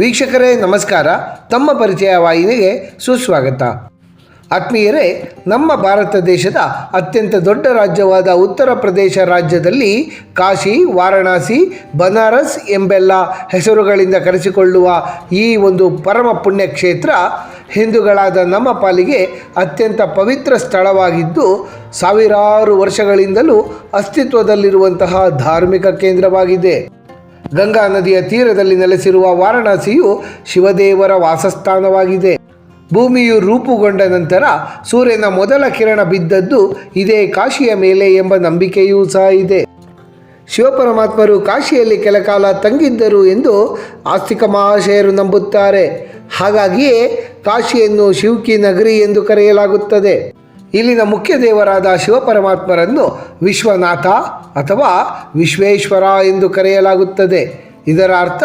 ವೀಕ್ಷಕರೇ, ನಮಸ್ಕಾರ. ತಮ್ಮ ಪರಿಚಯ ವಾಹಿನಿಗೆ ಸುಸ್ವಾಗತ. ಆತ್ಮೀಯರೇ, ನಮ್ಮ ಭಾರತ ದೇಶದ ಅತ್ಯಂತ ದೊಡ್ಡ ರಾಜ್ಯವಾದ ಉತ್ತರ ಪ್ರದೇಶ ರಾಜ್ಯದಲ್ಲಿ ಕಾಶಿ, ವಾರಣಾಸಿ, ಬನಾರಸ್ ಎಂಬೆಲ್ಲ ಹೆಸರುಗಳಿಂದ ಕರೆಸಿಕೊಳ್ಳುವ ಈ ಒಂದು ಪರಮ ಪುಣ್ಯ ಕ್ಷೇತ್ರ ಹಿಂದೂಗಳಾದ ನಮ್ಮ ಪಾಲಿಗೆ ಅತ್ಯಂತ ಪವಿತ್ರ ಸ್ಥಳವಾಗಿದ್ದು, ಸಾವಿರಾರು ವರ್ಷಗಳಿಂದಲೂ ಅಸ್ತಿತ್ವದಲ್ಲಿರುವಂತಹ ಧಾರ್ಮಿಕ ಕೇಂದ್ರವಾಗಿದೆ. ಗಂಗಾ ನದಿಯ ತೀರದಲ್ಲಿ ನೆಲೆಸಿರುವ ವಾರಣಾಸಿಯು ಶಿವದೇವರ ವಾಸಸ್ಥಾನವಾಗಿದೆ. ಭೂಮಿಯು ರೂಪುಗೊಂಡ ನಂತರ ಸೂರ್ಯನ ಮೊದಲ ಕಿರಣ ಬಿದ್ದದ್ದು ಇದೇ ಕಾಶಿಯ ಮೇಲೆ ಎಂಬ ನಂಬಿಕೆಯೂ ಸಹ ಇದೆ. ಶಿವಪರಮಾತ್ಮರು ಕಾಶಿಯಲ್ಲಿ ಕೆಲಕಾಲ ತಂಗಿದ್ದರು ಎಂದು ಆಸ್ತಿಕ ಮಹಾಶಯರು ನಂಬುತ್ತಾರೆ. ಹಾಗಾಗಿಯೇ ಕಾಶಿಯನ್ನು ಶಿವಕಿ ನಗರಿ ಎಂದು ಕರೆಯಲಾಗುತ್ತದೆ. ಇಲ್ಲಿನ ಮುಖ್ಯ ದೇವರಾದ ಶಿವಪರಮಾತ್ಮರನ್ನು ವಿಶ್ವನಾಥ ಅಥವಾ ವಿಶ್ವೇಶ್ವರ ಎಂದು ಕರೆಯಲಾಗುತ್ತದೆ. ಇದರ ಅರ್ಥ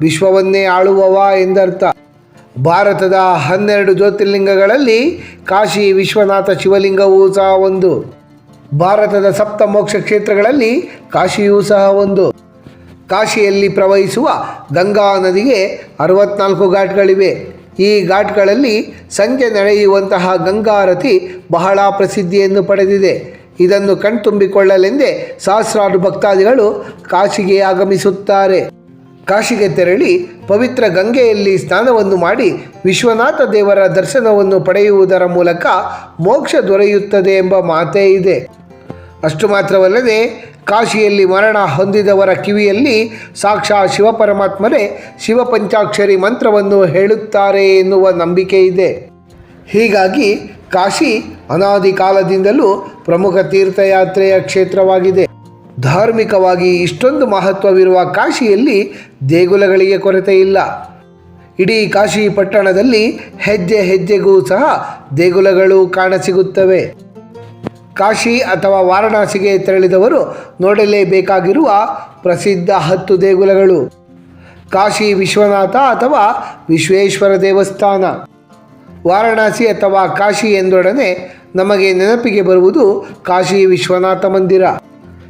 ವಿಶ್ವವನ್ನೇ ಆಳುವವ ಎಂದರ್ಥ. ಭಾರತದ ಹನ್ನೆರಡು ಜ್ಯೋತಿರ್ಲಿಂಗಗಳಲ್ಲಿ ಕಾಶಿ ವಿಶ್ವನಾಥ ಶಿವಲಿಂಗವೂ ಸಹ ಒಂದು. ಭಾರತದ ಸಪ್ತ ಮೋಕ್ಷ ಕ್ಷೇತ್ರಗಳಲ್ಲಿ ಕಾಶಿಯೂ ಸಹ ಒಂದು. ಕಾಶಿಯಲ್ಲಿ ಪ್ರವಹಿಸುವ ಗಂಗಾ ನದಿಗೆ ಅರವತ್ನಾಲ್ಕು ಘಾಟ್ಗಳಿವೆ. ಈ ಘಾಟ್ಗಳಲ್ಲಿ ಸಂಜೆ ನಡೆಯುವಂತಹ ಗಂಗಾರತಿ ಬಹಳ ಪ್ರಸಿದ್ಧಿಯನ್ನು ಪಡೆದಿದೆ. ಇದನ್ನು ಕಣ್ತುಂಬಿಕೊಳ್ಳಲೆಂದೇ ಸಹಸ್ರಾರು ಭಕ್ತಾದಿಗಳು ಕಾಶಿಗೆ ಆಗಮಿಸುತ್ತಾರೆ. ಕಾಶಿಗೆ ತೆರಳಿ ಪವಿತ್ರ ಗಂಗೆಯಲ್ಲಿ ಸ್ನಾನವನ್ನು ಮಾಡಿ ವಿಶ್ವನಾಥ ದೇವರ ದರ್ಶನವನ್ನು ಪಡೆಯುವುದರ ಮೂಲಕ ಮೋಕ್ಷ ದೊರೆಯುತ್ತದೆ ಎಂಬ ಮಾತೇ ಇದೆ. ಅಷ್ಟು ಮಾತ್ರವಲ್ಲದೆ ಕಾಶಿಯಲ್ಲಿ ಮರಣ ಹೊಂದಿದವರ ಕಿವಿಯಲ್ಲಿ ಸಾಕ್ಷಾ ಶಿವಪರಮಾತ್ಮರೇ ಶಿವಪಂಚಾಕ್ಷರಿ ಮಂತ್ರವನ್ನು ಹೇಳುತ್ತಾರೆ ಎನ್ನುವ ನಂಬಿಕೆ ಇದೆ. ಹೀಗಾಗಿ ಕಾಶಿ ಅನಾದಿ ಕಾಲದಿಂದಲೂ ಪ್ರಮುಖ ತೀರ್ಥಯಾತ್ರೆಯ ಕ್ಷೇತ್ರವಾಗಿದೆ. ಧಾರ್ಮಿಕವಾಗಿ ಇಷ್ಟೊಂದು ಮಹತ್ವವಿರುವ ಕಾಶಿಯಲ್ಲಿ ದೇಗುಲಗಳಿಗೆ ಕೊರತೆ ಇಲ್ಲ. ಇಡೀ ಕಾಶಿ ಪಟ್ಟಣದಲ್ಲಿ ಹೆಜ್ಜೆ ಹೆಜ್ಜೆಗೂ ಸಹ ದೇಗುಲಗಳು ಕಾಣಸಿಗುತ್ತವೆ. ಕಾಶಿ ಅಥವಾ ವಾರಣಾಸಿಗೆ ತೆರಳಿದವರು ನೋಡಲೇಬೇಕಾಗಿರುವ ಪ್ರಸಿದ್ಧ ಹತ್ತು ದೇಗುಲಗಳು. ಕಾಶಿ ವಿಶ್ವನಾಥ ಅಥವಾ ವಿಶ್ವೇಶ್ವರ ದೇವಸ್ಥಾನ. ವಾರಣಾಸಿ ಅಥವಾ ಕಾಶಿ ಎಂದೊಡನೆ ನಮಗೆ ನೆನಪಿಗೆ ಬರುವುದು ಕಾಶಿ ವಿಶ್ವನಾಥ ಮಂದಿರ.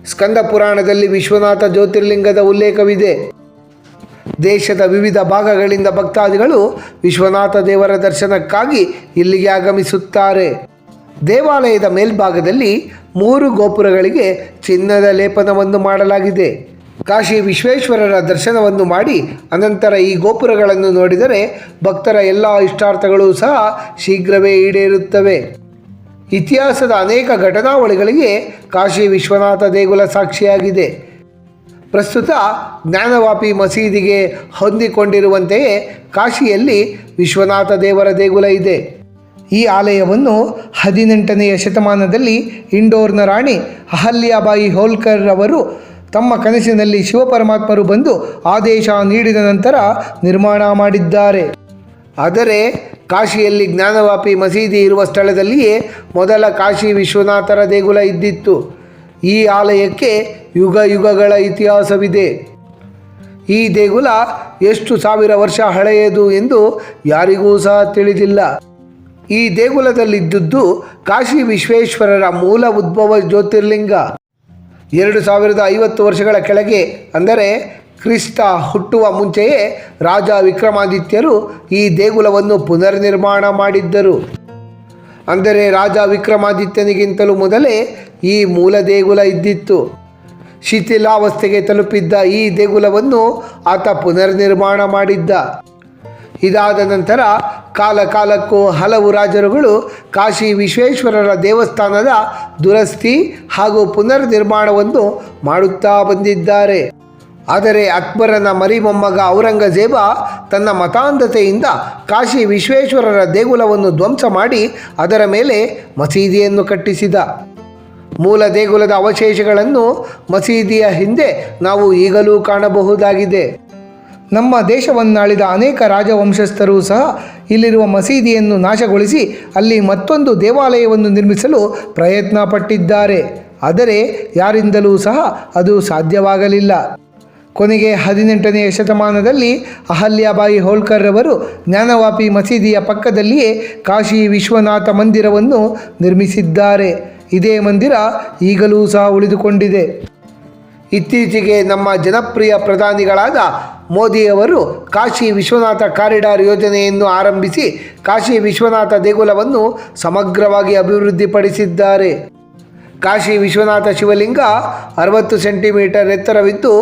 ಸ್ಕಂದ ಪುರಾಣದಲ್ಲಿ ವಿಶ್ವನಾಥ ಜ್ಯೋತಿರ್ಲಿಂಗದ ಉಲ್ಲೇಖವಿದೆ. ದೇಶದ ವಿವಿಧ ಭಾಗಗಳಿಂದ ಭಕ್ತಾದಿಗಳು ವಿಶ್ವನಾಥ ದೇವರ ದರ್ಶನಕ್ಕಾಗಿ ಇಲ್ಲಿಗೆ ಆಗಮಿಸುತ್ತಾರೆ. ದೇವಾಲಯದ ಮೇಲ್ಭಾಗದಲ್ಲಿ ಮೂರು ಗೋಪುರಗಳಿಗೆ ಚಿನ್ನದ ಲೇಪನವನ್ನು ಮಾಡಲಾಗಿದೆ. ಕಾಶಿ ವಿಶ್ವೇಶ್ವರರ ದರ್ಶನವನ್ನು ಮಾಡಿ ಅನಂತರ ಈ ಗೋಪುರಗಳನ್ನು ನೋಡಿದರೆ ಭಕ್ತರ ಎಲ್ಲ ಇಷ್ಟಾರ್ಥಗಳು ಸಹ ಶೀಘ್ರವೇ ಈಡೇರುತ್ತವೆ. ಇತಿಹಾಸದ ಅನೇಕ ಘಟನಾವಳಿಗಳಿಗೆ ಕಾಶಿ ವಿಶ್ವನಾಥ ದೇಗುಲ ಸಾಕ್ಷಿಯಾಗಿದೆ. ಪ್ರಸ್ತುತ ಜ್ಞಾನವಾಪಿ ಮಸೀದಿಗೆ ಹೊಂದಿಕೊಂಡಿರುವಂತೆಯೇ ಕಾಶಿಯಲ್ಲಿ ವಿಶ್ವನಾಥ ದೇವರ ದೇಗುಲ ಇದೆ. ಈ ಆಲಯವನ್ನು ಹದಿನೆಂಟನೆಯ ಶತಮಾನದಲ್ಲಿ ಇಂಡೋರ್ನ ರಾಣಿ ಅಹಲ್ಯಾಬಾಯಿ ಹೋಲ್ಕರ್ ಅವರು ತಮ್ಮ ಕನಸಿನಲ್ಲಿ ಶಿವಪರಮಾತ್ಮರು ಬಂದು ಆದೇಶ ನೀಡಿದ ನಂತರ ನಿರ್ಮಾಣ ಮಾಡಿದ್ದಾರೆ. ಆದರೆ ಕಾಶಿಯಲ್ಲಿ ಜ್ಞಾನವಾಪಿ ಮಸೀದಿ ಇರುವ ಸ್ಥಳದಲ್ಲಿಯೇ ಮೊದಲ ಕಾಶಿ ವಿಶ್ವನಾಥರ ದೇಗುಲ ಇದ್ದಿತ್ತು. ಈ ಆಲಯಕ್ಕೆ ಯುಗ ಯುಗಗಳ ಇತಿಹಾಸವಿದೆ. ಈ ದೇಗುಲ ಎಷ್ಟು ಸಾವಿರ ವರ್ಷ ಹಳೆಯದು ಎಂದು ಯಾರಿಗೂ ಸಹ ತಿಳಿದಿಲ್ಲ. ಈ ದೇಗುಲದಲ್ಲಿದ್ದುದು ಕಾಶಿ ವಿಶ್ವೇಶ್ವರರ ಮೂಲ ಉದ್ಭವ ಜ್ಯೋತಿರ್ಲಿಂಗ. ಎರಡು ಸಾವಿರದ ಐವತ್ತು ವರ್ಷಗಳ ಕೆಳಗೆ, ಅಂದರೆ ಕ್ರಿಸ್ತ ಹುಟ್ಟುವ ಮುಂಚೆಯೇ ರಾಜ ವಿಕ್ರಮಾದಿತ್ಯರು ಈ ದೇಗುಲವನ್ನು ಪುನರ್ನಿರ್ಮಾಣ ಮಾಡಿದ್ದರು. ಅಂದರೆ ರಾಜ ವಿಕ್ರಮಾದಿತ್ಯನಿಗಿಂತಲೂ ಮೊದಲೇ ಈ ಮೂಲ ದೇಗುಲ ಇದ್ದಿತ್ತು. ಶಿಥಿಲಾವಸ್ಥೆಗೆ ತಲುಪಿದ್ದ ಈ ದೇಗುಲವನ್ನು ಆತ ಪುನರ್ನಿರ್ಮಾಣ ಮಾಡಿದ್ದ. ಇದಾದ ನಂತರ ಕಾಲಕಾಲಕ್ಕೂ ಹಲವು ರಾಜರುಗಳು ಕಾಶಿ ವಿಶ್ವೇಶ್ವರರ ದೇವಸ್ಥಾನದ ದುರಸ್ತಿ ಹಾಗೂ ಪುನರ್ ನಿರ್ಮಾಣವನ್ನು ಮಾಡುತ್ತಾ ಬಂದಿದ್ದಾರೆ. ಆದರೆ ಅಕ್ಬರನ ಮರಿಮೊಮ್ಮಗ ಔರಂಗಜೇಬ ತನ್ನ ಮತಾಂಧತೆಯಿಂದ ಕಾಶಿ ವಿಶ್ವೇಶ್ವರರ ದೇಗುಲವನ್ನು ಧ್ವಂಸ ಮಾಡಿ ಅದರ ಮೇಲೆ ಮಸೀದಿಯನ್ನು ಕಟ್ಟಿಸಿದ. ಮೂಲ ದೇಗುಲದ ಅವಶೇಷಗಳನ್ನು ಮಸೀದಿಯ ಹಿಂದೆ ನಾವು ಈಗಲೂ ಕಾಣಬಹುದಾಗಿದೆ. ನಮ್ಮ ದೇಶವನ್ನಾಳಿದ ಅನೇಕ ರಾಜವಂಶಸ್ಥರು ಸಹ ಇಲ್ಲಿರುವ ಮಸೀದಿಯನ್ನು ನಾಶಗೊಳಿಸಿ ಅಲ್ಲಿ ಮತ್ತೊಂದು ದೇವಾಲಯವನ್ನು ನಿರ್ಮಿಸಲು ಪ್ರಯತ್ನ ಪಟ್ಟಿದ್ದಾರೆ. ಆದರೆ ಯಾರಿಂದಲೂ ಸಹ ಅದು ಸಾಧ್ಯವಾಗಲಿಲ್ಲ. ಕೊನೆಗೆ ಹದಿನೆಂಟನೆಯ ಶತಮಾನದಲ್ಲಿ ಅಹಲ್ಯಾಬಾಯಿ ಹೋಲ್ಕರ್ ಅವರು ಜ್ಞಾನವಾಪಿ ಮಸೀದಿಯ ಪಕ್ಕದಲ್ಲಿಯೇ ಕಾಶಿ ವಿಶ್ವನಾಥ ಮಂದಿರವನ್ನು ನಿರ್ಮಿಸಿದ್ದಾರೆ. ಇದೇ ಮಂದಿರ ಈಗಲೂ ಸಹ ಉಳಿದುಕೊಂಡಿದೆ. ಇತ್ತೀಚೆಗೆ ನಮ್ಮ ಜನಪ್ರಿಯ ಪ್ರಧಾನಿಗಳಾದ ಮೋದಿಯವರು ಕಾಶಿ ವಿಶ್ವನಾಥ ಕಾರಿಡಾರ್ ಯೋಜನೆಯನ್ನು ಆರಂಭಿಸಿ ಕಾಶಿ ವಿಶ್ವನಾಥ ದೇಗುಲವನ್ನು ಸಮಗ್ರವಾಗಿ ಅಭಿವೃದ್ಧಿಪಡಿಸಿದ್ದಾರೆ. ಕಾಶಿ ವಿಶ್ವನಾಥ ಶಿವಲಿಂಗ ಅರವತ್ತು ಸೆಂಟಿಮೀಟರ್ ಎತ್ತರವಿದ್ದು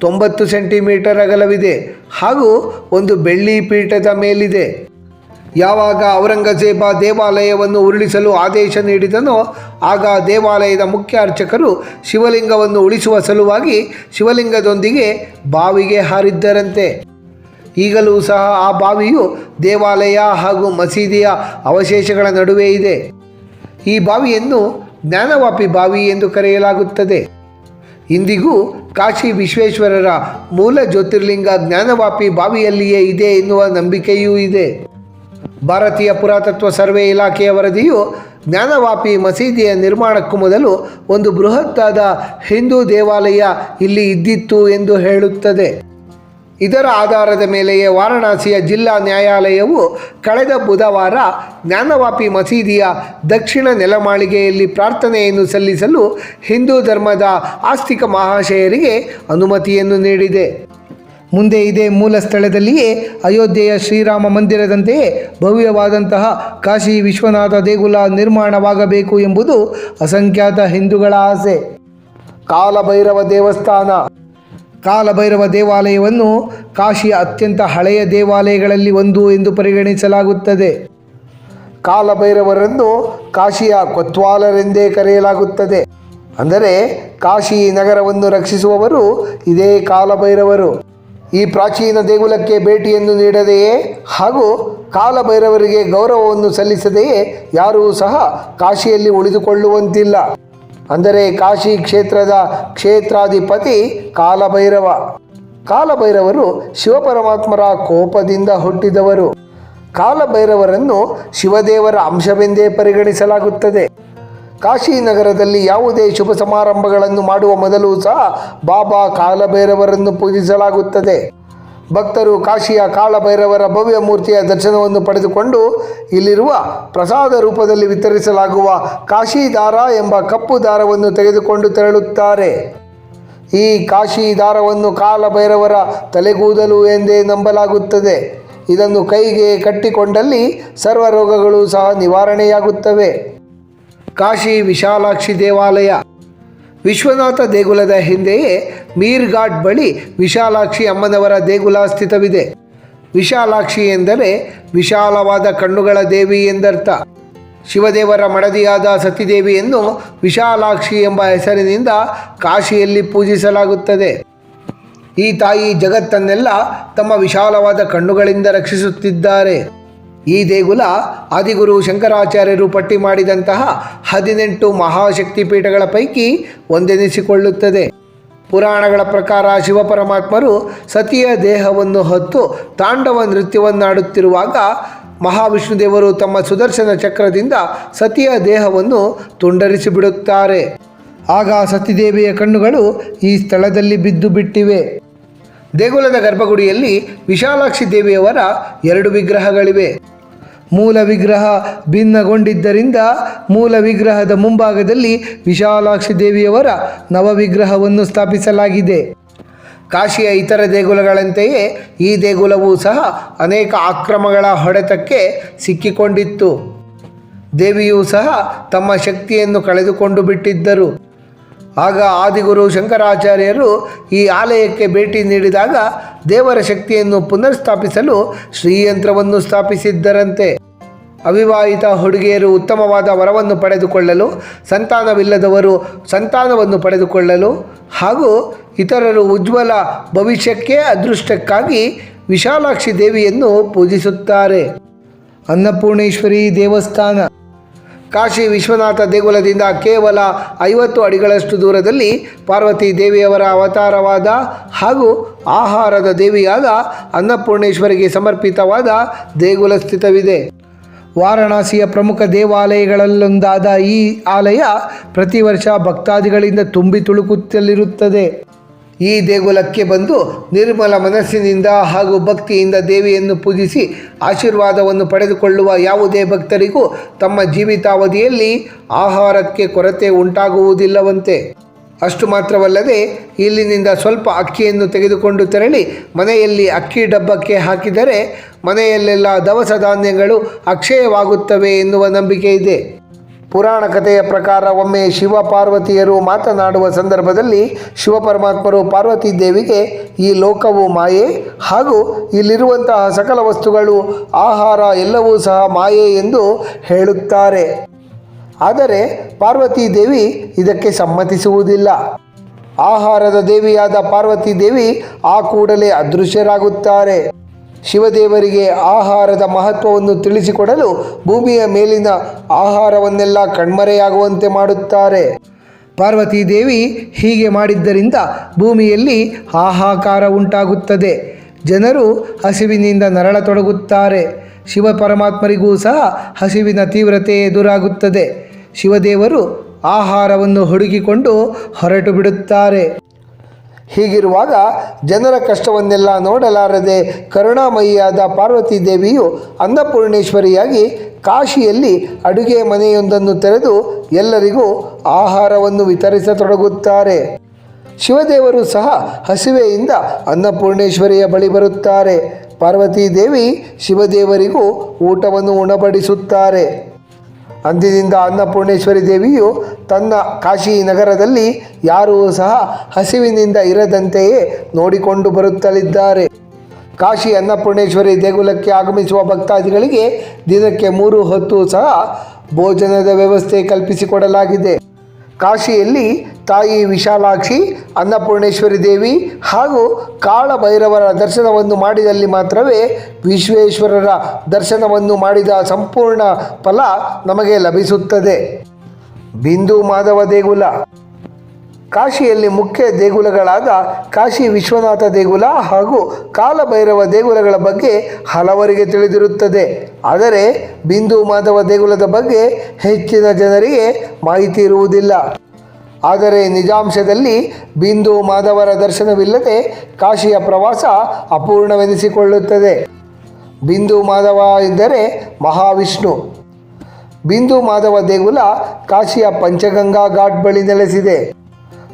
ತೊಂಬತ್ತು ಸೆಂಟಿಮೀಟರ್ ಅಗಲವಿದೆ ಹಾಗೂ ಒಂದು ಬೆಳ್ಳಿ ಪೀಠದ ಮೇಲಿದೆ. ಯಾವಾಗ ಔರಂಗಜೇಬ ದೇವಾಲಯವನ್ನು ಉರುಳಿಸಲು ಆದೇಶ ನೀಡಿದನೋ ಆಗ ದೇವಾಲಯದ ಮುಖ್ಯ ಅರ್ಚಕರು ಶಿವಲಿಂಗವನ್ನು ಉಳಿಸುವ ಸಲುವಾಗಿ ಶಿವಲಿಂಗದೊಂದಿಗೆ ಬಾವಿಗೆ ಹಾರಿದ್ದರಂತೆ. ಈಗಲೂ ಸಹ ಆ ಬಾವಿಯು ದೇವಾಲಯ ಹಾಗೂ ಮಸೀದಿಯ ಅವಶೇಷಗಳ ನಡುವೆ ಇದೆ. ಈ ಬಾವಿಯನ್ನು ಜ್ಞಾನವಾಪಿ ಬಾವಿ ಎಂದು ಕರೆಯಲಾಗುತ್ತದೆ. ಇಂದಿಗೂ ಕಾಶಿ ವಿಶ್ವೇಶ್ವರರ ಮೂಲ ಜ್ಯೋತಿರ್ಲಿಂಗ ಜ್ಞಾನವಾಪಿ ಬಾವಿಯಲ್ಲಿಯೇ ಇದೆ ಎನ್ನುವ ನಂಬಿಕೆಯೂ ಇದೆ. ಭಾರತೀಯ ಪುರಾತತ್ವ ಸರ್ವೆ ಇಲಾಖೆಯ ವರದಿಯು ಜ್ಞಾನವಾಪಿ ಮಸೀದಿಯ ನಿರ್ಮಾಣಕ್ಕೂ ಮೊದಲು ಒಂದು ಬೃಹತ್ತಾದ ಹಿಂದೂ ದೇವಾಲಯ ಇಲ್ಲಿ ಇದ್ದಿತ್ತು ಎಂದು ಹೇಳುತ್ತದೆ. ಇದರ ಆಧಾರದ ಮೇಲೆಯೇ ವಾರಣಾಸಿಯ ಜಿಲ್ಲಾ ನ್ಯಾಯಾಲಯವು ಕಳೆದ ಬುಧವಾರ ಜ್ಞಾನವಾಪಿ ಮಸೀದಿಯ ದಕ್ಷಿಣ ನೆಲಮಾಳಿಗೆಯಲ್ಲಿ ಪ್ರಾರ್ಥನೆಯನ್ನು ಸಲ್ಲಿಸಲು ಹಿಂದೂ ಧರ್ಮದ ಆಸ್ತಿಕ ಮಹಾಶಯರಿಗೆ ಅನುಮತಿಯನ್ನು ನೀಡಿದೆ. ಮುಂದೆ ಇದೇ ಮೂಲ ಸ್ಥಳದಲ್ಲಿಯೇ ಅಯೋಧ್ಯೆಯ ಶ್ರೀರಾಮ ಮಂದಿರದಂತೆಯೇ ಭವ್ಯವಾದಂತಹ ಕಾಶಿ ವಿಶ್ವನಾಥ ದೇಗುಲ ನಿರ್ಮಾಣವಾಗಬೇಕು ಎಂಬುದು ಅಸಂಖ್ಯಾತ ಹಿಂದೂಗಳ ಆಸೆ. ಕಾಲಭೈರವ ದೇವಸ್ಥಾನ. ಕಾಲಭೈರವ ದೇವಾಲಯವನ್ನು ಕಾಶಿಯ ಅತ್ಯಂತ ಹಳೆಯ ದೇವಾಲಯಗಳಲ್ಲಿ ಒಂದು ಎಂದು ಪರಿಗಣಿಸಲಾಗುತ್ತದೆ. ಕಾಲಭೈರವರನ್ನು ಕಾಶಿಯ ಕೊತ್ವಾಲರೆಂದೇ ಕರೆಯಲಾಗುತ್ತದೆ. ಅಂದರೆ ಕಾಶಿ ನಗರವನ್ನು ರಕ್ಷಿಸುವವರು ಇದೇ ಕಾಲಭೈರವರು. ಈ ಪ್ರಾಚೀನ ದೇಗುಲಕ್ಕೆ ಭೇಟಿಯನ್ನು ನೀಡದೆಯೇ? ಹಾಗೂ ಕಾಲಭೈರವರಿಗೆ ಗೌರವವನ್ನು ಸಲ್ಲಿಸದೆಯೇ? ಯಾರೂ ಸಹ ಕಾಶಿಯಲ್ಲಿ ಉಳಿದುಕೊಳ್ಳುವಂತಿಲ್ಲ. ಅಂದರೆ ಕಾಶಿ ಕ್ಷೇತ್ರದ ಕ್ಷೇತ್ರಾಧಿಪತಿ ಕಾಲಭೈರವ. ಕಾಲಭೈರವರು ಶಿವಪರಮಾತ್ಮರ ಕೋಪದಿಂದ ಹುಟ್ಟಿದವರು. ಕಾಲಭೈರವರನ್ನು ಶಿವದೇವರ ಅಂಶವೆಂದೇ ಪರಿಗಣಿಸಲಾಗುತ್ತದೆ. ಕಾಶಿ ನಗರದಲ್ಲಿ ಯಾವುದೇ ಶುಭ ಸಮಾರಂಭಗಳನ್ನು ಮಾಡುವ ಮೊದಲು ಸಹ ಬಾಬಾ ಕಾಲಭೈರವರನ್ನು ಪೂಜಿಸಲಾಗುತ್ತದೆ. ಭಕ್ತರು ಕಾಶಿಯ ಕಾಳಭೈರವರ ಭವ್ಯ ಮೂರ್ತಿಯ ದರ್ಶನವನ್ನು ಪಡೆದುಕೊಂಡು ಇಲ್ಲಿರುವ ಪ್ರಸಾದ ರೂಪದಲ್ಲಿ ವಿತರಿಸಲಾಗುವ ಕಾಶಿ ದಾರ ಎಂಬ ಕಪ್ಪು ದಾರವನ್ನು ತೆಗೆದುಕೊಂಡು ತೆರಳುತ್ತಾರೆ. ಈ ಕಾಶಿ ದಾರವನ್ನು ಕಾಲಭೈರವರ ತಲೆಗೂದಲು ಎಂದೇ ನಂಬಲಾಗುತ್ತದೆ. ಇದನ್ನು ಕೈಗೆ ಕಟ್ಟಿಕೊಂಡಲ್ಲಿ ಸರ್ವ ರೋಗಗಳು ಸಹ ನಿವಾರಣೆಯಾಗುತ್ತವೆ. ಕಾಶಿ ವಿಶಾಲಾಕ್ಷಿ ದೇವಾಲಯ. ವಿಶ್ವನಾಥ ದೇಗುಲದ ಹಿಂದೆಯೇ ಮೀರ್ಘಾಟ್ ಬಳಿ ವಿಶಾಲಾಕ್ಷಿ ಅಮ್ಮನವರ ದೇಗುಲ ಸ್ಥಿತವಿದೆ. ವಿಶಾಲಾಕ್ಷಿ ಎಂದರೆ ವಿಶಾಲವಾದ ಕಣ್ಣುಗಳ ದೇವಿ ಎಂದರ್ಥ. ಶಿವದೇವರ ಮಡದಿಯಾದ ಸತಿದೇವಿಯನ್ನು ವಿಶಾಲಾಕ್ಷಿ ಎಂಬ ಹೆಸರಿನಿಂದ ಕಾಶಿಯಲ್ಲಿ ಪೂಜಿಸಲಾಗುತ್ತದೆ. ಈ ತಾಯಿ ಜಗತ್ತನ್ನೆಲ್ಲ ತಮ್ಮ ವಿಶಾಲವಾದ ಕಣ್ಣುಗಳಿಂದ ರಕ್ಷಿಸುತ್ತಿದ್ದಾರೆ. ಈ ದೇಗುಲ ಆದಿಗುರು ಶಂಕರಾಚಾರ್ಯರು ಪಟ್ಟಿ ಮಾಡಿದಂತಹ ಹದಿನೆಂಟು ಮಹಾಶಕ್ತಿ ಪೀಠಗಳ ಪೈಕಿ ಒಂದೆನಿಸಿಕೊಳ್ಳುತ್ತದೆ. ಪುರಾಣಗಳ ಪ್ರಕಾರ ಶಿವಪರಮಾತ್ಮರು ಸತಿಯ ದೇಹವನ್ನು ಹೊತ್ತು ತಾಂಡವ ನೃತ್ಯವನ್ನಾಡುತ್ತಿರುವಾಗ ಮಹಾವಿಷ್ಣುದೇವರು ತಮ್ಮ ಸುದರ್ಶನ ಚಕ್ರದಿಂದ ಸತಿಯ ದೇಹವನ್ನು ತುಂಡರಿಸಿ ಬಿಡುತ್ತಾರೆ ಆಗ ಸತಿದೇವಿಯ ಕಣ್ಣುಗಳು ಈ ಸ್ಥಳದಲ್ಲಿ ಬಿದ್ದು ಬಿಟ್ಟಿವೆ. ದೇಗುಲದ ಗರ್ಭಗುಡಿಯಲ್ಲಿ ವಿಶಾಲಾಕ್ಷಿ ದೇವಿಯವರ ಎರಡು ವಿಗ್ರಹಗಳಿವೆ. ಮೂಲ ವಿಗ್ರಹ ಭಿನ್ನಗೊಂಡಿದ್ದರಿಂದ ಮೂಲ ವಿಗ್ರಹದ ಮುಂಭಾಗದಲ್ಲಿ ವಿಶಾಲಾಕ್ಷಿ ದೇವಿಯವರ ನವವಿಗ್ರಹವನ್ನು ಸ್ಥಾಪಿಸಲಾಗಿದೆ. ಕಾಶಿಯ ಇತರ ದೇಗುಲಗಳಂತೆಯೇ ಈ ದೇಗುಲವೂ ಸಹ ಅನೇಕ ಆಕ್ರಮಗಳ ಹೊಡೆತಕ್ಕೆ ಸಿಕ್ಕಿಕೊಂಡಿತ್ತು. ದೇವಿಯೂ ಸಹ ತಮ್ಮ ಶಕ್ತಿಯನ್ನು ಕಳೆದುಕೊಂಡು ಬಿಟ್ಟಿದ್ದರು. ಆಗ ಆದಿಗುರು ಶಂಕರಾಚಾರ್ಯರು ಈ ಆಲಯಕ್ಕೆ ಭೇಟಿ ನೀಡಿದಾಗ ದೇವರ ಶಕ್ತಿಯನ್ನು ಪುನರ್ಸ್ಥಾಪಿಸಲು ಶ್ರೀಯಂತ್ರವನ್ನು ಸ್ಥಾಪಿಸಿದ್ದರಂತೆ. ಅವಿವಾಹಿತ ಹುಡುಗಿಯರು ಉತ್ತಮವಾದ ವರವನ್ನು ಪಡೆದುಕೊಳ್ಳಲು, ಸಂತಾನವಿಲ್ಲದವರು ಸಂತಾನವನ್ನು ಪಡೆದುಕೊಳ್ಳಲು ಹಾಗೂ ಇತರರು ಉಜ್ವಲ ಭವಿಷ್ಯಕ್ಕೆ ಅದೃಷ್ಟಕ್ಕಾಗಿ ವಿಶಾಲಾಕ್ಷಿ ದೇವಿಯನ್ನು ಪೂಜಿಸುತ್ತಾರೆ. ಅನ್ನಪೂರ್ಣೇಶ್ವರಿ ದೇವಸ್ಥಾನ ಕಾಶಿ ವಿಶ್ವನಾಥ ದೇಗುಲದಿಂದ ಕೇವಲ ಐವತ್ತು ಅಡಿಗಳಷ್ಟು ದೂರದಲ್ಲಿ ಪಾರ್ವತಿ ದೇವಿಯವರ ಅವತಾರವಾದ ಹಾಗೂ ಆಹಾರದ ದೇವಿಯಾದ ಅನ್ನಪೂರ್ಣೇಶ್ವರಿಗೆ ಸಮರ್ಪಿತವಾದ ದೇಗುಲ ಸ್ಥಿತವಿದೆ. ವಾರಣಾಸಿಯ ಪ್ರಮುಖ ದೇವಾಲಯಗಳಲ್ಲೊಂದಾದ ಈ ಆಲಯ ಪ್ರತಿ ವರ್ಷ ಭಕ್ತಾದಿಗಳಿಂದ ತುಂಬಿ ತುಳುಕುತ್ತಲಿರುತ್ತದೆ. ಈ ದೇಗುಲಕ್ಕೆ ಬಂದು ನಿರ್ಮಲ ಮನಸ್ಸಿನಿಂದ ಹಾಗೂ ಭಕ್ತಿಯಿಂದ ದೇವಿಯನ್ನು ಪೂಜಿಸಿ ಆಶೀರ್ವಾದವನ್ನು ಪಡೆದುಕೊಳ್ಳುವ ಯಾವುದೇ ಭಕ್ತರಿಗೂ ತಮ್ಮ ಜೀವಿತಾವಧಿಯಲ್ಲಿ ಆಹಾರಕ್ಕೆ ಕೊರತೆ ಉಂಟಾಗುವುದಿಲ್ಲವಂತೆ. ಅಷ್ಟು ಮಾತ್ರವಲ್ಲದೆ ಇಲ್ಲಿನಿಂದ ಸ್ವಲ್ಪ ಅಕ್ಕಿಯನ್ನು ತೆಗೆದುಕೊಂಡು ತೆರಳಿ ಮನೆಯಲ್ಲಿ ಅಕ್ಕಿ ಡಬ್ಬಕ್ಕೆ ಹಾಕಿದರೆ ಮನೆಯಲ್ಲೆಲ್ಲ ದವಸ ಧಾನ್ಯಗಳು ಅಕ್ಷಯವಾಗುತ್ತವೆ ಎನ್ನುವ ನಂಬಿಕೆ ಇದೆ. ಪುರಾಣ ಕಥೆಯ ಪ್ರಕಾರ ಒಮ್ಮೆ ಶಿವ ಪಾರ್ವತಿಯರು ಮಾತನಾಡುವ ಸಂದರ್ಭದಲ್ಲಿ ಶಿವಪರಮಾತ್ಮರು ಪಾರ್ವತಿ ದೇವಿಗೆ ಈ ಲೋಕವು ಮಾಯೆ ಹಾಗೂ ಇಲ್ಲಿರುವಂತಹ ಸಕಲ ವಸ್ತುಗಳು, ಆಹಾರ ಎಲ್ಲವೂ ಸಹ ಮಾಯೆ ಎಂದು ಹೇಳುತ್ತಾರೆ. ಆದರೆ ಪಾರ್ವತಿ ದೇವಿ ಇದಕ್ಕೆ ಸಮ್ಮತಿಸುವುದಿಲ್ಲ. ಆಹಾರದ ದೇವಿಯಾದ ಪಾರ್ವತಿ ದೇವಿ ಆ ಕೂಡಲೇ ಅದೃಶ್ಯರಾಗುತ್ತಾರೆ. ಶಿವದೇವರಿಗೆ ಆಹಾರದ ಮಹತ್ವವನ್ನು ತಿಳಿಸಿಕೊಡಲು ಭೂಮಿಯ ಮೇಲಿನ ಆಹಾರವನ್ನೆಲ್ಲ ಕಣ್ಮರೆಯಾಗುವಂತೆ ಮಾಡುತ್ತಾರೆ. ಪಾರ್ವತಿ ದೇವಿ ಹೀಗೆ ಮಾಡಿದ್ದರಿಂದ ಭೂಮಿಯಲ್ಲಿ ಹಾಹಾಕಾರ ಉಂಟಾಗುತ್ತದೆ. ಜನರು ಹಸಿವಿನಿಂದ ನರಳತೊಡಗುತ್ತಾರೆ. ಶಿವ ಪರಮಾತ್ಮರಿಗೂ ಸಹ ಹಸಿವಿನ ತೀವ್ರತೆ ಎದುರಾಗುತ್ತದೆ. ಶಿವದೇವರು ಆಹಾರವನ್ನು ಹುಡುಕಿಕೊಂಡು ಹೊರಟು ಬಿಡುತ್ತಾರೆ. ಹೀಗಿರುವಾಗ ಜನರ ಕಷ್ಟವನ್ನೆಲ್ಲ ನೋಡಲಾರದೆ ಕರುಣಾಮಯಿಯಾದ ಪಾರ್ವತಿ ದೇವಿಯು ಅನ್ನಪೂರ್ಣೇಶ್ವರಿಯಾಗಿ ಕಾಶಿಯಲ್ಲಿ ಅಡುಗೆ ಮನೆಯೊಂದನ್ನು ತೆರೆದು ಎಲ್ಲರಿಗೂ ಆಹಾರವನ್ನು ವಿತರಿಸತೊಡಗುತ್ತಾರೆ. ಶಿವದೇವರು ಸಹ ಹಸಿವೆಯಿಂದ ಅನ್ನಪೂರ್ಣೇಶ್ವರಿಯ ಬಳಿ ಬರುತ್ತಾರೆ. ಪಾರ್ವತಿ ದೇವಿ ಶಿವದೇವರಿಗೂ ಊಟವನ್ನು ಉಣಬಡಿಸುತ್ತಾರೆ. ಅಂದಿನಿಂದ ಅನ್ನಪೂರ್ಣೇಶ್ವರಿ ದೇವಿಯು ತನ್ನ ಕಾಶಿ ನಗರದಲ್ಲಿ ಯಾರೂ ಸಹ ಹಸಿವಿನಿಂದ ಇರದಂತೆಯೇ ನೋಡಿಕೊಂಡು ಬರುತ್ತಲಿದ್ದಾರೆ. ಕಾಶಿ ಅನ್ನಪೂರ್ಣೇಶ್ವರಿ ದೇಗುಲಕ್ಕೆ ಆಗಮಿಸುವ ಭಕ್ತಾದಿಗಳಿಗೆ ದಿನಕ್ಕೆ ಮೂರು ಹೊತ್ತು ಸಹ ಭೋಜನದ ವ್ಯವಸ್ಥೆ ಕಲ್ಪಿಸಿಕೊಡಲಾಗಿದೆ. ಕಾಶಿಯಲ್ಲಿ ತಾಯಿ ವಿಶಾಲಾಕ್ಷಿ, ಅನ್ನಪೂರ್ಣೇಶ್ವರಿ ದೇವಿ ಹಾಗೂ ಕಾಳಭೈರವರ ದರ್ಶನವನ್ನು ಮಾಡಿದಲ್ಲಿ ಮಾತ್ರವೇ ವಿಶ್ವೇಶ್ವರರ ದರ್ಶನವನ್ನು ಮಾಡಿದ ಸಂಪೂರ್ಣ ಫಲ ನಮಗೆ ಲಭಿಸುತ್ತದೆ. ಬಿಂದು ಮಾಧವ ದೇಗುಲ. ಕಾಶಿಯಲ್ಲಿ ಮುಖ್ಯ ದೇಗುಲಗಳಾದ ಕಾಶಿ ವಿಶ್ವನಾಥ ದೇಗುಲ ಹಾಗೂ ಕಾಲಭೈರವ ದೇಗುಲಗಳ ಬಗ್ಗೆ ಹಲವರಿಗೆ ತಿಳಿದಿರುತ್ತದೆ. ಆದರೆ ಬಿಂದು ಮಾಧವ ದೇಗುಲದ ಬಗ್ಗೆ ಹೆಚ್ಚಿನ ಜನರಿಗೆ ಮಾಹಿತಿ ಇರುವುದಿಲ್ಲ. ಆದರೆ ನಿಜಾಂಶದಲ್ಲಿ ಬಿಂದು ಮಾಧವರ ದರ್ಶನವಿಲ್ಲದೆ ಕಾಶಿಯ ಪ್ರವಾಸ ಅಪೂರ್ಣವೆನಿಸಿಕೊಳ್ಳುತ್ತದೆ. ಬಿಂದು ಮಾಧವ ಎಂದರೆ ಮಹಾವಿಷ್ಣು. ಬಿಂದು ಮಾಧವ ದೇಗುಲ ಕಾಶಿಯ ಪಂಚಗಂಗಾ ಘಾಟ್ ಬಳಿ ನೆಲೆಸಿದೆ.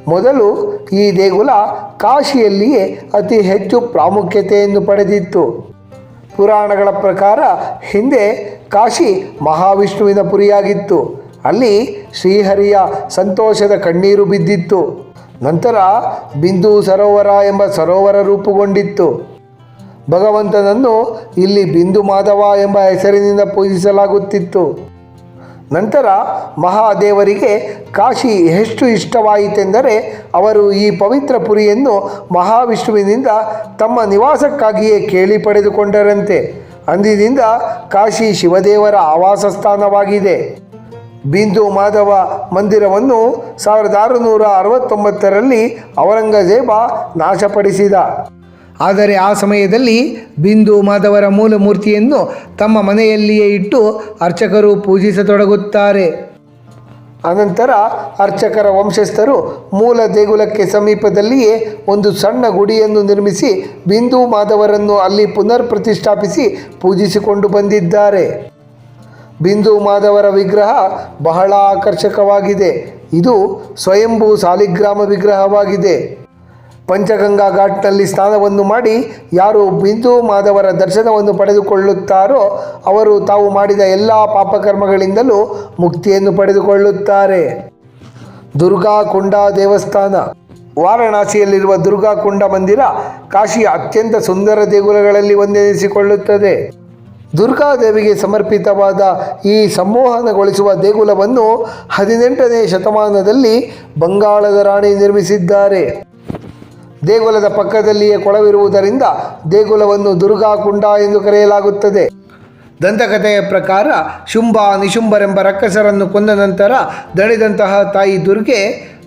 ಮೊದಲು ಈ ದೇಗುಲ ಕಾಶಿಯಲ್ಲಿಯೇ ಅತಿ ಹೆಚ್ಚು ಪ್ರಾಮುಖ್ಯತೆಯನ್ನು ಪಡೆದಿತ್ತು. ಪುರಾಣಗಳ ಪ್ರಕಾರ ಹಿಂದೆ ಕಾಶಿ ಮಹಾವಿಷ್ಣುವಿನ ಪುರಿಯಾಗಿತ್ತು. ಅಲ್ಲಿ ಶ್ರೀಹರಿಯ ಸಂತೋಷದ ಕಣ್ಣೀರು ಬಿದ್ದಿತ್ತು. ನಂತರ ಬಿಂದು ಸರೋವರ ಎಂಬ ಸರೋವರ ರೂಪುಗೊಂಡಿತ್ತು. ಭಗವಂತನನ್ನು ಇಲ್ಲಿ ಬಿಂದು ಮಾಧವ ಎಂಬ ಹೆಸರಿನಿಂದ ಪೂಜಿಸಲಾಗುತ್ತಿತ್ತು. ನಂತರ ಮಹಾದೇವರಿಗೆ ಕಾಶಿ ಎಷ್ಟು ಇಷ್ಟವಾಯಿತೆಂದರೆ ಅವರು ಈ ಪವಿತ್ರ ಪುರಿಯನ್ನು ಮಹಾವಿಷ್ಣುವಿನಿಂದ ತಮ್ಮ ನಿವಾಸಕ್ಕಾಗಿಯೇ ಕೇಳಿ ಪಡೆದುಕೊಂಡರಂತೆ. ಅಂದಿನಿಂದ ಕಾಶಿ ಶಿವದೇವರ ಆವಾಸ ಸ್ಥಾನವಾಗಿದೆ ಬಿಂದು ಮಾಧವ ಮಂದಿರವನ್ನು ಸಾವಿರದ ಆರುನೂರ ಅರವತ್ತೊಂಬತ್ತರಲ್ಲಿ ಔರಂಗಜೇಬ ನಾಶಪಡಿಸಿದ. ಆದರೆ ಆ ಸಮಯದಲ್ಲಿ ಬಿಂದು ಮಾಧವರ ಮೂಲ ಮೂರ್ತಿಯನ್ನು ತಮ್ಮ ಮನೆಯಲ್ಲಿಯೇ ಇಟ್ಟು ಅರ್ಚಕರು ಪೂಜಿಸತೊಡಗುತ್ತಾರೆ. ಅನಂತರ ಅರ್ಚಕರ ವಂಶಸ್ಥರು ಮೂಲ ದೇಗುಲಕ್ಕೆ ಸಮೀಪದಲ್ಲಿಯೇ ಒಂದು ಸಣ್ಣ ಗುಡಿಯನ್ನು ನಿರ್ಮಿಸಿ ಬಿಂದು ಮಾಧವರನ್ನು ಅಲ್ಲಿ ಪುನರ್ ಪ್ರತಿಷ್ಠಾಪಿಸಿ ಪೂಜಿಸಿಕೊಂಡು ಬಂದಿದ್ದಾರೆ. ಬಿಂದು ಮಾಧವರ ವಿಗ್ರಹ ಬಹಳ ಆಕರ್ಷಕವಾಗಿದೆ. ಇದು ಸ್ವಯಂಭೂ ಸಾಲಿಗ್ರಾಮ ವಿಗ್ರಹವಾಗಿದೆ. ಪಂಚಗಂಗಾ ಘಾಟ್ನಲ್ಲಿ ಸ್ನಾನವನ್ನು ಮಾಡಿ ಯಾರು ಬಿಂದು ಮಾಧವರ ದರ್ಶನವನ್ನು ಪಡೆದುಕೊಳ್ಳುತ್ತಾರೋ ಅವರು ತಾವು ಮಾಡಿದ ಎಲ್ಲ ಪಾಪಕರ್ಮಗಳಿಂದಲೂ ಮುಕ್ತಿಯನ್ನು ಪಡೆದುಕೊಳ್ಳುತ್ತಾರೆ. ದುರ್ಗಾ ಕುಂಡ ದೇವಸ್ಥಾನ. ವಾರಣಾಸಿಯಲ್ಲಿರುವ ದುರ್ಗಾ ಕುಂಡ ಮಂದಿರ ಕಾಶಿಯ ಅತ್ಯಂತ ಸುಂದರ ದೇಗುಲಗಳಲ್ಲಿ ಒಂದೆನಿಸಿಕೊಳ್ಳುತ್ತದೆ. ದುರ್ಗಾದೇವಿಗೆ ಸಮರ್ಪಿತವಾದ ಈ ಸಂಮೋಹನಗೊಳಿಸುವ ದೇಗುಲವನ್ನು ಹದಿನೆಂಟನೇ ಶತಮಾನದಲ್ಲಿ ಬಂಗಾಳದ ರಾಣಿ ನಿರ್ಮಿಸಿದ್ದಾರೆ. ದೇಗುಲದ ಪಕ್ಕದಲ್ಲಿಯೇ ಕೊಳವಿರುವುದರಿಂದ ದೇಗುಲವನ್ನು ದುರ್ಗಾ ಕುಂಡ ಎಂದು ಕರೆಯಲಾಗುತ್ತದೆ. ದಂತಕಥೆಯ ಪ್ರಕಾರ ಶುಂಭ ನಿಶುಂಭರೆಂಬ ರಕ್ಕಸರನ್ನು ಕೊಂದ ನಂತರ ದಣಿದಂತಹ ತಾಯಿ ದುರ್ಗೆ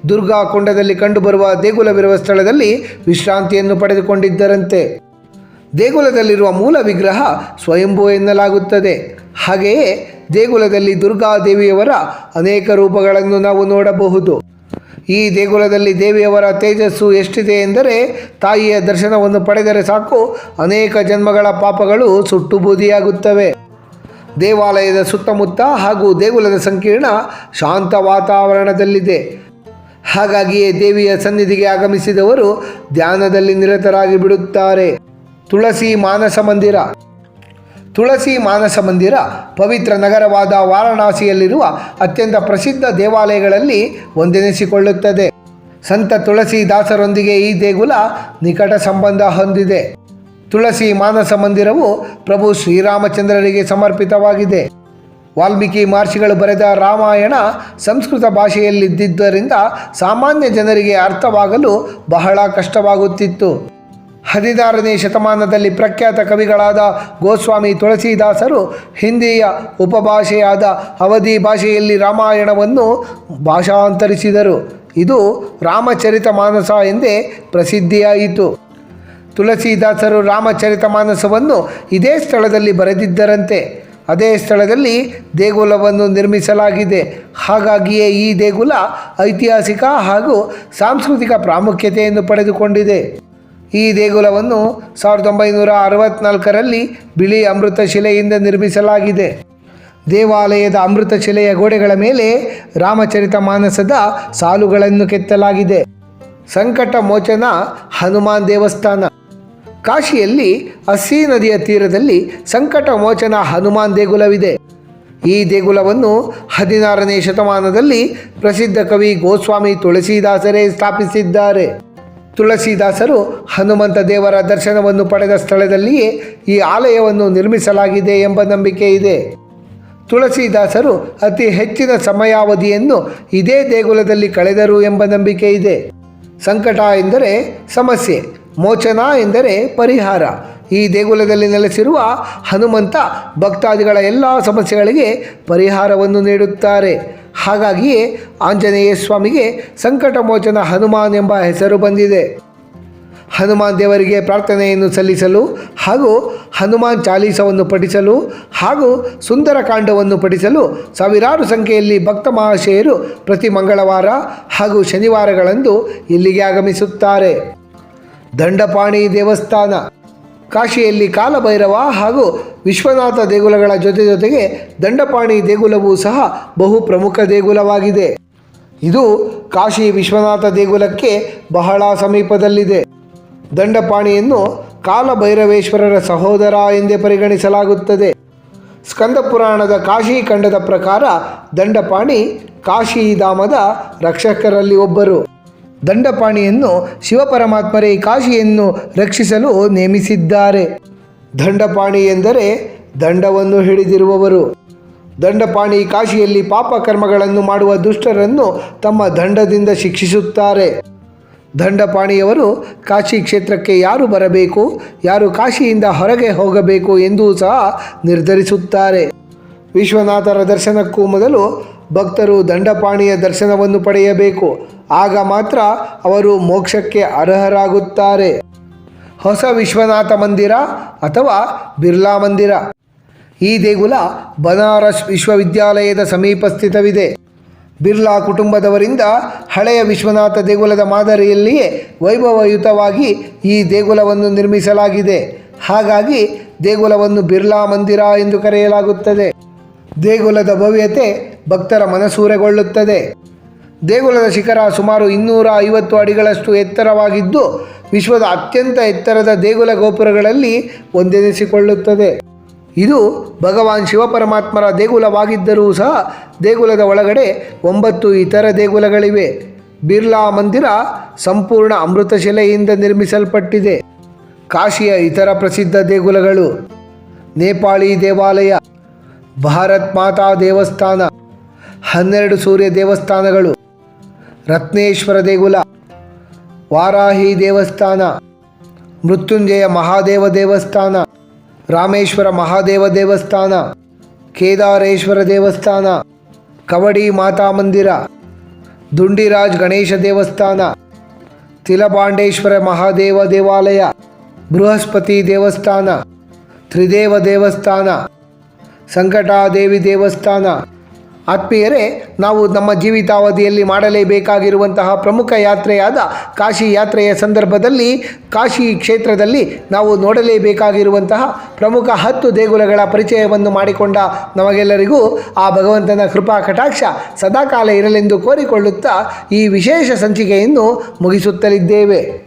ದುರ್ಗಾ ಕುಂಡದಲ್ಲಿ ಕಂಡುಬರುವ ದೇಗುಲವಿರುವ ಸ್ಥಳದಲ್ಲಿ ವಿಶ್ರಾಂತಿಯನ್ನು ಪಡೆದುಕೊಂಡಿದ್ದರಂತೆ. ದೇಗುಲದಲ್ಲಿರುವ ಮೂಲ ವಿಗ್ರಹ ಸ್ವಯಂಭೂ ಎನ್ನಲಾಗುತ್ತದೆ. ಹಾಗೆಯೇ ದೇಗುಲದಲ್ಲಿ ದುರ್ಗಾದೇವಿಯವರ ಅನೇಕ ರೂಪಗಳನ್ನು ನಾವು ನೋಡಬಹುದು. ಈ ದೇಗುಲದಲ್ಲಿ ದೇವಿಯವರ ತೇಜಸ್ಸು ಎಷ್ಟಿದೆ ಎಂದರೆ ತಾಯಿಯ ದರ್ಶನವನ್ನು ಪಡೆದರೆ ಸಾಕು, ಅನೇಕ ಜನ್ಮಗಳ ಪಾಪಗಳು ಸುಟ್ಟು ಬೂದಿಯಾಗುತ್ತವೆ ದೇವಾಲಯದ ಸುತ್ತಮುತ್ತ ಹಾಗೂ ದೇಗುಲದ ಸಂಕೀರ್ಣ ಶಾಂತ ವಾತಾವರಣದಲ್ಲಿದೆ. ಹಾಗಾಗಿಯೇ ದೇವಿಯ ಸನ್ನಿಧಿಗೆ ಆಗಮಿಸಿದವರು ಧ್ಯಾನದಲ್ಲಿ ನಿರತರಾಗಿ ಬಿಡುತ್ತಾರೆ ತುಳಸಿ ಮಾನಸ ಮಂದಿರ. ತುಳಸಿ ಮಾನಸ ಮಂದಿರ ಪವಿತ್ರ ನಗರವಾದ ವಾರಣಾಸಿಯಲ್ಲಿರುವ ಅತ್ಯಂತ ಪ್ರಸಿದ್ಧ ದೇವಾಲಯಗಳಲ್ಲಿ ಒಂದೆನಿಸಿಕೊಳ್ಳುತ್ತದೆ. ಸಂತ ತುಳಸಿದಾಸರೊಂದಿಗೆ ಈ ದೇಗುಲ ನಿಕಟ ಸಂಬಂಧ ಹೊಂದಿದೆ. ತುಳಸಿ ಮಾನಸ ಮಂದಿರವು ಪ್ರಭು ಶ್ರೀರಾಮಚಂದ್ರರಿಗೆ ಸಮರ್ಪಿತವಾಗಿದೆ. ವಾಲ್ಮೀಕಿ ಮಹರ್ಷಿಗಳು ಬರೆದ ರಾಮಾಯಣ ಸಂಸ್ಕೃತ ಭಾಷೆಯಲ್ಲಿದ್ದರಿಂದ ಸಾಮಾನ್ಯ ಜನರಿಗೆ ಅರ್ಥವಾಗಲು ಬಹಳ ಕಷ್ಟವಾಗುತ್ತಿತ್ತು. ಹದಿನಾರನೇ ಶತಮಾನದಲ್ಲಿ ಪ್ರಖ್ಯಾತ ಕವಿಗಳಾದ ಗೋಸ್ವಾಮಿ ತುಳಸಿದಾಸರು ಹಿಂದಿಯ ಉಪಭಾಷೆಯಾದ ಅವಧಿ ಭಾಷೆಯಲ್ಲಿ ರಾಮಾಯಣವನ್ನು ಭಾಷಾಂತರಿಸಿದರು. ಇದು ರಾಮಚರಿತ ಮಾನಸ ಎಂದೇ ಪ್ರಸಿದ್ಧಿಯಾಯಿತು. ತುಳಸಿದಾಸರು ರಾಮಚರಿತ ಮಾನಸವನ್ನು ಇದೇ ಸ್ಥಳದಲ್ಲಿ ಬರೆದಿದ್ದರಂತೆ. ಅದೇ ಸ್ಥಳದಲ್ಲಿ ದೇಗುಲವನ್ನು ನಿರ್ಮಿಸಲಾಗಿದೆ. ಹಾಗಾಗಿಯೇ ಈ ದೇಗುಲ ಐತಿಹಾಸಿಕ ಹಾಗೂ ಸಾಂಸ್ಕೃತಿಕ ಪ್ರಾಮುಖ್ಯತೆಯನ್ನು ಪಡೆದುಕೊಂಡಿದೆ. ಈ ದೇಗುಲವನ್ನು ಸಾವಿರದ ಒಂಬೈನೂರ ಅರವತ್ನಾಲ್ಕರಲ್ಲಿ ಬಿಳಿ ಅಮೃತ ಶಿಲೆಯಿಂದ ನಿರ್ಮಿಸಲಾಗಿದೆ. ದೇವಾಲಯದ ಅಮೃತ ಶಿಲೆಯ ಗೋಡೆಗಳ ಮೇಲೆ ರಾಮಚರಿತ ಮಾನಸದ ಸಾಲುಗಳನ್ನು ಕೆತ್ತಲಾಗಿದೆ. ಸಂಕಟ ಮೋಚನ ಹನುಮಾನ್ ದೇವಸ್ಥಾನ. ಕಾಶಿಯಲ್ಲಿ ಅಸ್ಸಿ ನದಿಯ ತೀರದಲ್ಲಿ ಸಂಕಟ ಮೋಚನ ಹನುಮಾನ್ ದೇಗುಲವಿದೆ. ಈ ದೇಗುಲವನ್ನು ಹದಿನಾರನೇ ಶತಮಾನದಲ್ಲಿ ಪ್ರಸಿದ್ಧ ಕವಿ ಗೋಸ್ವಾಮಿ ತುಳಸಿದಾಸರೇ ಸ್ಥಾಪಿಸಿದ್ದಾರೆ. ತುಳಸಿದಾಸರು ಹನುಮಂತ ದೇವರ ದರ್ಶನವನ್ನು ಪಡೆದ ಸ್ಥಳದಲ್ಲಿಯೇ ಈ ಆಲಯವನ್ನು ನಿರ್ಮಿಸಲಾಗಿದೆ ಎಂಬ ನಂಬಿಕೆ ಇದೆ. ತುಳಸಿದಾಸರು ಅತಿ ಹೆಚ್ಚಿನ ಸಮಯಾವಧಿಯನ್ನು ಇದೇ ದೇಗುಲದಲ್ಲಿ ಕಳೆದರು ಎಂಬ ನಂಬಿಕೆ ಇದೆ. ಸಂಕಟ ಎಂದರೆ ಸಮಸ್ಯೆ, ಮೋಚನ ಎಂದರೆ ಪರಿಹಾರ. ಈ ದೇಗುಲದಲ್ಲಿ ನೆಲೆಸಿರುವ ಹನುಮಂತ ಭಕ್ತಾದಿಗಳ ಎಲ್ಲ ಸಮಸ್ಯೆಗಳಿಗೆ ಪರಿಹಾರವನ್ನು ನೀಡುತ್ತಾರೆ. ಹಾಗಾಗಿಯೇ ಆಂಜನೇಯ ಸ್ವಾಮಿಗೆ ಸಂಕಟಮೋಚನ ಹನುಮಾನ್ ಎಂಬ ಹೆಸರು ಬಂದಿದೆ. ಹನುಮಾನ್ ದೇವರಿಗೆ ಪ್ರಾರ್ಥನೆಯನ್ನು ಸಲ್ಲಿಸಲು ಹಾಗೂ ಹನುಮಾನ್ ಚಾಲೀಸವನ್ನು ಪಠಿಸಲು ಹಾಗೂ ಸುಂದರಕಾಂಡವನ್ನು ಪಠಿಸಲು ಸಾವಿರಾರು ಸಂಖ್ಯೆಯಲ್ಲಿ ಭಕ್ತ ಮಹಾಶಯರು ಪ್ರತಿ ಮಂಗಳವಾರ ಹಾಗೂ ಶನಿವಾರಗಳಂದು ಇಲ್ಲಿಗೆ ಆಗಮಿಸುತ್ತಾರೆ. ದಂಡಪಾಣಿ ದೇವಸ್ಥಾನ. ಕಾಶಿಯಲ್ಲಿ ಕಾಲಭೈರವ ಹಾಗೂ ವಿಶ್ವನಾಥ ದೇಗುಲಗಳ ಜೊತೆ ಜೊತೆಗೆ ದಂಡಪಾಣಿ ದೇಗುಲವೂ ಸಹ ಬಹು ಪ್ರಮುಖ ದೇಗುಲವಾಗಿದೆ. ಇದು ಕಾಶಿ ವಿಶ್ವನಾಥ ದೇಗುಲಕ್ಕೆ ಬಹಳ ಸಮೀಪದಲ್ಲಿದೆ. ದಂಡಪಾಣಿಯನ್ನು ಕಾಲಭೈರವೇಶ್ವರರ ಸಹೋದರ ಎಂದೇ ಪರಿಗಣಿಸಲಾಗುತ್ತದೆ. ಸ್ಕಂದ ಪುರಾಣದ ಕಾಶಿ ಖಂಡದ ಪ್ರಕಾರ ದಂಡಪಾಣಿ ಕಾಶಿ ಧಾಮದ ರಕ್ಷಕರಲ್ಲಿ ಒಬ್ಬರು. ದಂಡಪಾಣಿಯನ್ನು ಶಿವಪರಮಾತ್ಮರೇ ಕಾಶಿಯನ್ನು ರಕ್ಷಿಸಲು ನೇಮಿಸಿದ್ದಾರೆ. ದಂಡಪಾಣಿ ಎಂದರೆ ದಂಡವನ್ನು ಹಿಡಿದಿರುವವರು. ದಂಡಪಾಣಿ ಕಾಶಿಯಲ್ಲಿ ಪಾಪ ಕರ್ಮಗಳನ್ನು ಮಾಡುವ ದುಷ್ಟರನ್ನು ತಮ್ಮ ದಂಡದಿಂದ ಶಿಕ್ಷಿಸುತ್ತಾರೆ. ದಂಡಪಾಣಿಯವರು ಕಾಶಿ ಕ್ಷೇತ್ರಕ್ಕೆ ಯಾರು ಬರಬೇಕು, ಯಾರು ಕಾಶಿಯಿಂದ ಹೊರಗೆ ಹೋಗಬೇಕು ಎಂದೂ ಸಹ ನಿರ್ಧರಿಸುತ್ತಾರೆ. ವಿಶ್ವನಾಥರ ದರ್ಶನಕ್ಕೂ ಮೊದಲು ಭಕ್ತರು ದಂಡಪಾಣಿಯ ದರ್ಶನವನ್ನು ಪಡೆಯಬೇಕು. ಆಗ ಮಾತ್ರ ಅವರು ಮೋಕ್ಷಕ್ಕೆ ಅರ್ಹರಾಗುತ್ತಾರೆ. ಹೊಸ ವಿಶ್ವನಾಥ ಮಂದಿರ ಅಥವಾ ಬಿರ್ಲಾ ಮಂದಿರ. ಈ ದೇಗುಲ ಬನಾರಸ್ ವಿಶ್ವವಿದ್ಯಾಲಯದ ಸಮೀಪ ಸ್ಥಿತವಿದೆ ಬಿರ್ಲಾ ಕುಟುಂಬದವರಿಂದ ಹಳೆಯ ವಿಶ್ವನಾಥ ದೇಗುಲದ ಮಾದರಿಯಲ್ಲಿಯೇ ವೈಭವಯುತವಾಗಿ ಈ ದೇಗುಲವನ್ನು ನಿರ್ಮಿಸಲಾಗಿದೆ. ಹಾಗಾಗಿ ದೇಗುಲವನ್ನು ಬಿರ್ಲಾ ಮಂದಿರ ಎಂದು ಕರೆಯಲಾಗುತ್ತದೆ. ದೇಗುಲದ ಭವ್ಯತೆ ಭಕ್ತರ ಮನಸೂರೆಗೊಳ್ಳುತ್ತದೆ. ದೇಗುಲದ ಶಿಖರ ಸುಮಾರು ಇನ್ನೂರ ಐವತ್ತು ಅಡಿಗಳಷ್ಟು ಎತ್ತರವಾಗಿದ್ದು, ವಿಶ್ವದ ಅತ್ಯಂತ ಎತ್ತರದ ದೇಗುಲ ಗೋಪುರಗಳಲ್ಲಿ ಒಂದೆನಿಸಿಕೊಳ್ಳುತ್ತದೆ. ಇದು ಭಗವಾನ್ ಶಿವಪರಮಾತ್ಮರ ದೇಗುಲವಾಗಿದ್ದರೂ ಸಹ ದೇಗುಲದ ಒಳಗಡೆ ಒಂಬತ್ತು ಇತರ ದೇಗುಲಗಳಿವೆ. ಬಿರ್ಲಾ ಮಂದಿರ ಸಂಪೂರ್ಣ ಅಮೃತಶಿಲೆಯಿಂದ ನಿರ್ಮಿಸಲ್ಪಟ್ಟಿದೆ. ಕಾಶಿಯ ಇತರ ಪ್ರಸಿದ್ಧ ದೇಗುಲಗಳು, ನೇಪಾಳಿ ದೇವಾಲಯ ಭಾರತ್ ಮಾತಾ ದೇವಸ್ಥಾನ, ಹನ್ನೆರಡು ಸೂರ್ಯ ದೇವಸ್ಥಾನಗಳು, ರತ್ನೇಶ್ವರ ದೇಗುಲ, ವಾರಾಹಿ ದೇವಸ್ಥಾನ, ಮೃತ್ಯುಂಜಯ ಮಹಾದೇವ ದೇವಸ್ಥಾನ, ರಾಮೇಶ್ವರ ಮಹಾದೇವ ದೇವಸ್ಥಾನ, ಕೇದಾರೇಶ್ವರ ದೇವಸ್ಥಾನ, ಕವಡಿ ಮಾತಾ ಮಂದಿರ, ದುಂಡಿರಾಜ್ ಗಣೇಶ ದೇವಸ್ಥಾನ, ತಿಲಪಾಂಡೇಶ್ವರ ಮಹಾದೇವ ದೇವಾಲಯ, ಬೃಹಸ್ಪತಿ ದೇವಸ್ಥಾನ, ತ್ರಿದೇವ ದೇವಸ್ಥಾನ ಸಂಕಟಾದೇವಿ ದೇವಸ್ಥಾನ. ಆತ್ಮೀಯರೇ, ನಾವು ನಮ್ಮ ಜೀವಿತಾವಧಿಯಲ್ಲಿ ಮಾಡಲೇಬೇಕಾಗಿರುವಂತಹ ಪ್ರಮುಖ ಯಾತ್ರೆಯಾದ ಕಾಶಿ ಯಾತ್ರೆಯ ಸಂದರ್ಭದಲ್ಲಿ, ಕಾಶಿ ಕ್ಷೇತ್ರದಲ್ಲಿ ನಾವು ನೋಡಲೇಬೇಕಾಗಿರುವಂತಹ ಪ್ರಮುಖ ಹತ್ತು ದೇಗುಲಗಳ ಪರಿಚಯವನ್ನು ಮಾಡಿಕೊಂಡ ನಮಗೆಲ್ಲರಿಗೂ ಆ ಭಗವಂತನ ಕೃಪಾ ಕಟಾಕ್ಷ ಸದಾಕಾಲ ಇರಲೆಂದು ಕೋರಿಕೊಳ್ಳುತ್ತಾ ಈ ವಿಶೇಷ ಸಂಚಿಕೆಯನ್ನು ಮುಗಿಸುತ್ತಲಿದ್ದೇವೆ.